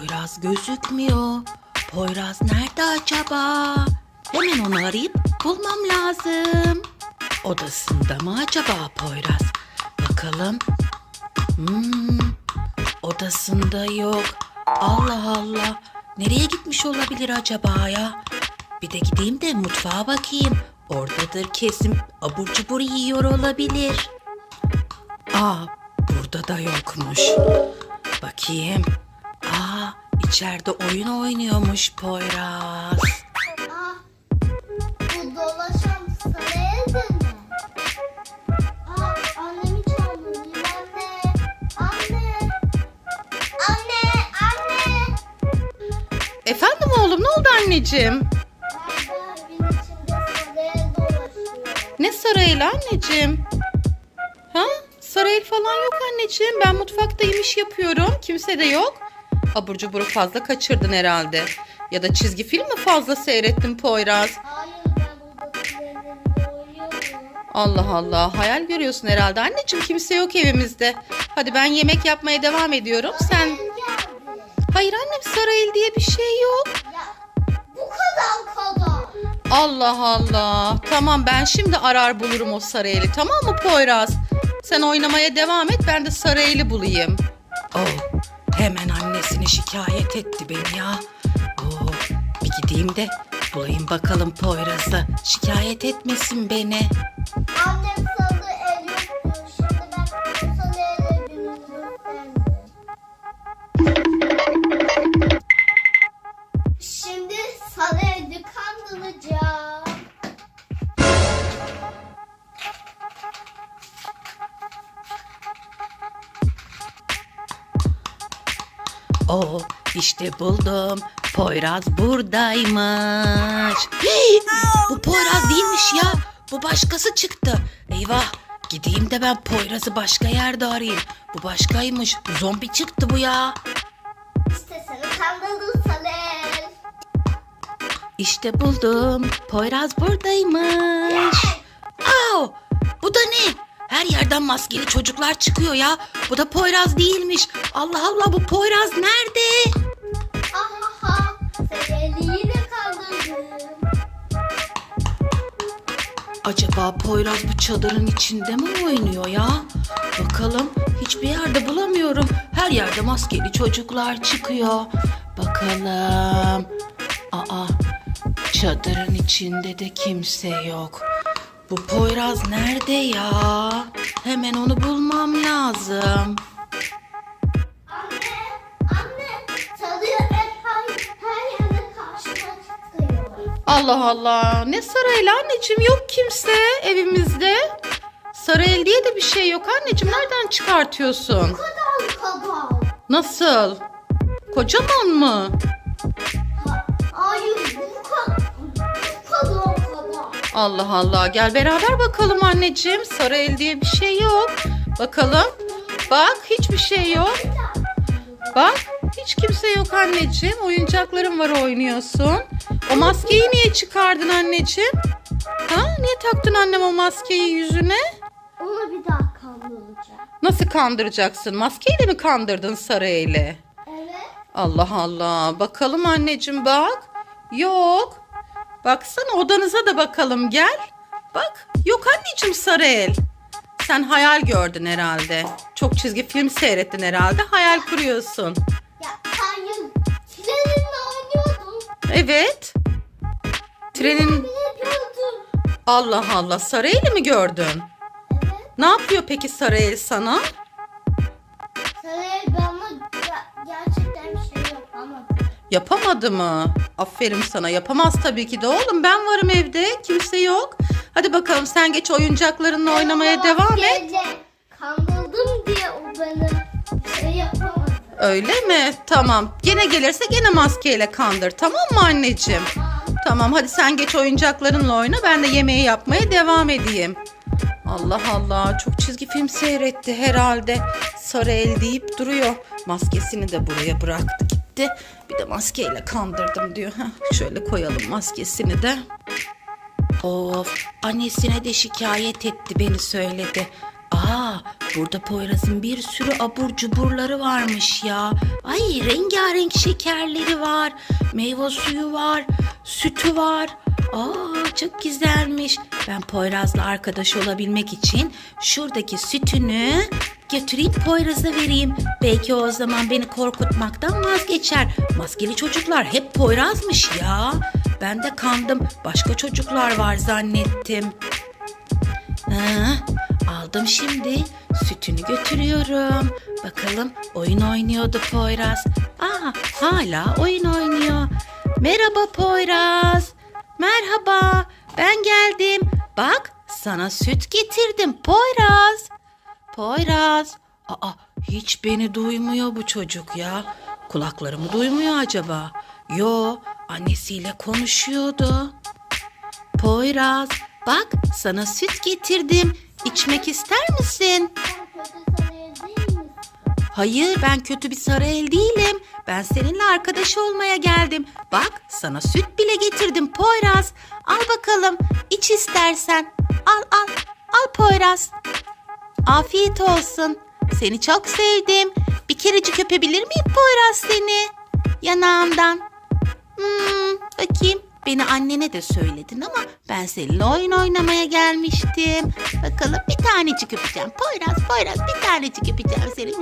Poyraz gözükmüyor. Poyraz nerede acaba? Hemen onu arayıp bulmam lazım. Odasında mı acaba Poyraz? Bakalım. Hmm, odasında yok. Allah Allah. Nereye gitmiş olabilir acaba ya? Bir de gideyim de mutfağa bakayım. Oradadır kesin. Abur cubur yiyor olabilir. Aa, burada da yokmuş. Bakayım. Aa, içeride oyun oynuyormuş Poyraz. Bu dolaşan sarı evde mi? Aa, annemi çağırmalıyım anne. Anne. Anne, anne. Efendim oğlum ne oldu anneciğim? İçinde dolaşıyor. Ne saraylı anneciğim? Ha? Sarayıl falan yok anneciğim. Ben mutfaktayım iş yapıyorum. Kimse de yok. Abur cuburu fazla kaçırdın herhalde. Ya da çizgi film mi fazla seyrettin Poyraz? Hayır ben burada trenlerinde oynuyorum. Allah Allah hayal görüyorsun herhalde. Anneciğim kimse yok evimizde. Hadi ben yemek yapmaya devam ediyorum. Sen... Hayır annem Sarayıl diye bir şey yok. Bu kadar kadar. Allah Allah. Tamam ben şimdi arar bulurum o Sarayel'i tamam mı Poyraz? Sen oynamaya devam et ben de Sarayel'i bulayım. Oh, hemen annesini şikayet etti beni ya. Oh, bir gideyim de bulayım bakalım Poyraz'ı. Şikayet etmesin beni. Annem Oh, işte buldum. Poyraz buradaymış. Hey, bu Poyraz değilmiş ya. Bu başkası çıktı. Eyvah. Gideyim de ben Poyraz'ı başka yerde arayayım. Bu başkaymış. Zombi çıktı bu ya. İşte seni kandırdım sarı ev. İşte buldum. Poyraz buradaymış. Au! Bu da ne? Her yerden maskeli çocuklar çıkıyor ya. Bu da Poyraz değilmiş. Allah Allah bu Poyraz nerede? Yine. Acaba Poyraz bu çadırın içinde mi oynuyor ya? Bakalım hiçbir yerde bulamıyorum. Her yerde maskeli çocuklar çıkıyor. Bakalım. Aa çadırın içinde de kimse yok. Bu Poyraz nerede ya? Hemen onu bulmam lazım. Anne, anne. Sarı ev her, her yerde karşıma çıkıyor. Allah Allah. Ne Saraylı anneciğim yok kimse evimizde. Sarayel diye de bir şey yok anneciğim. Nereden çıkartıyorsun? Bu kadar kadar. Nasıl? Kocaman mı? Allah Allah. Gel beraber bakalım anneciğim. Sarayel diye bir şey yok. Bakalım. Bak hiçbir şey yok. Bak hiç kimse yok anneciğim. Oyuncakların var oynuyorsun. O maskeyi niye çıkardın anneciğim? Ha? Niye taktın annem o maskeyi yüzüne? Onu bir daha kandıracağım. Nasıl kandıracaksın? Maskeyle mi kandırdın Sarayel'i? Evet. Allah Allah. Bakalım anneciğim bak. Yok. Baksana odanıza da bakalım gel. Bak yok anneciğim Sarıel. Sen hayal gördün herhalde. Çok çizgi film seyrettin herhalde. Hayal kuruyorsun. Ya hayır. Trenimle oynuyordum. Evet. Trenin. Allah Allah Sarıel'i mi gördün? Evet. Ne yapıyor peki Sarıel sana? Sarı ev ama Yapamadı mı? Aferin sana. Yapamaz tabii ki de oğlum. Ben varım evde. Kimse yok. Hadi bakalım sen geç oyuncaklarınla oynamaya Ama devam et. Kandırdım diye o beni şey yapamadı. Öyle mi? Tamam. Gene gelirse gene maskeyle kandır. Tamam mı anneciğim? Tamam hadi sen geç oyuncaklarınla oyna. Ben de yemeği yapmaya devam edeyim. Allah Allah çok çizgi film seyretti herhalde. Sarı el deyip duruyor. Maskesini de buraya bıraktı gitti. Bir de maskeyle kandırdım diyor. Heh, şöyle koyalım maskesini de. Of annesine de şikayet etti beni söyledi. Aa, burada Poyraz'ın bir sürü abur cuburları varmış ya. Ay rengarenk şekerleri var. Meyve suyu var. Sütü var. Aa, çok güzelmiş. Ben Poyraz'la arkadaş olabilmek için şuradaki sütünü götüreyim Poyraz'a vereyim. Belki o zaman beni korkutmaktan vazgeçer. Maskeli çocuklar hep Poyraz'mış ya. Ben de kandım. Başka çocuklar var zannettim. Ha, aldım şimdi. Sütünü götürüyorum. Bakalım oyun oynuyordu Poyraz. Aa, hala oyun oynuyor. Merhaba Poyraz. Merhaba. Ben geldim. Bak sana süt getirdim Poyraz. Poyraz. Aa, hiç beni duymuyor bu çocuk ya. Kulaklarımı duymuyor acaba? Yo, annesiyle konuşuyordu. Poyraz, bak sana süt getirdim. İçmek ister misin? Hayır, ben kötü bir sarı el değilim. Ben seninle arkadaş olmaya geldim. Bak, sana süt bile getirdim Poyraz. Al bakalım, iç istersen. Al al, al Poyraz. Afiyet olsun. Seni çok sevdim. Bir kerecik öpebilir miyim Poyraz seni? Yanağımdan. Hmm, bakayım. Beni annene de söyledin ama ben seninle oyun oynamaya gelmiştim. Bakalım bir tanecik öpeceğim. Poyraz, Poyraz bir tanecik öpeceğim seni.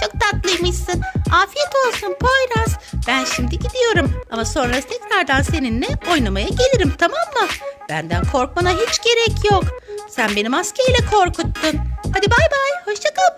Çok tatlıymışsın. Afiyet olsun Poyraz. Ben şimdi gidiyorum ama sonra tekrardan seninle oynamaya gelirim tamam mı? Benden korkmana hiç gerek yok. Sen beni maskeyle korkuttun. Hadi bay bay. Hoşça kal.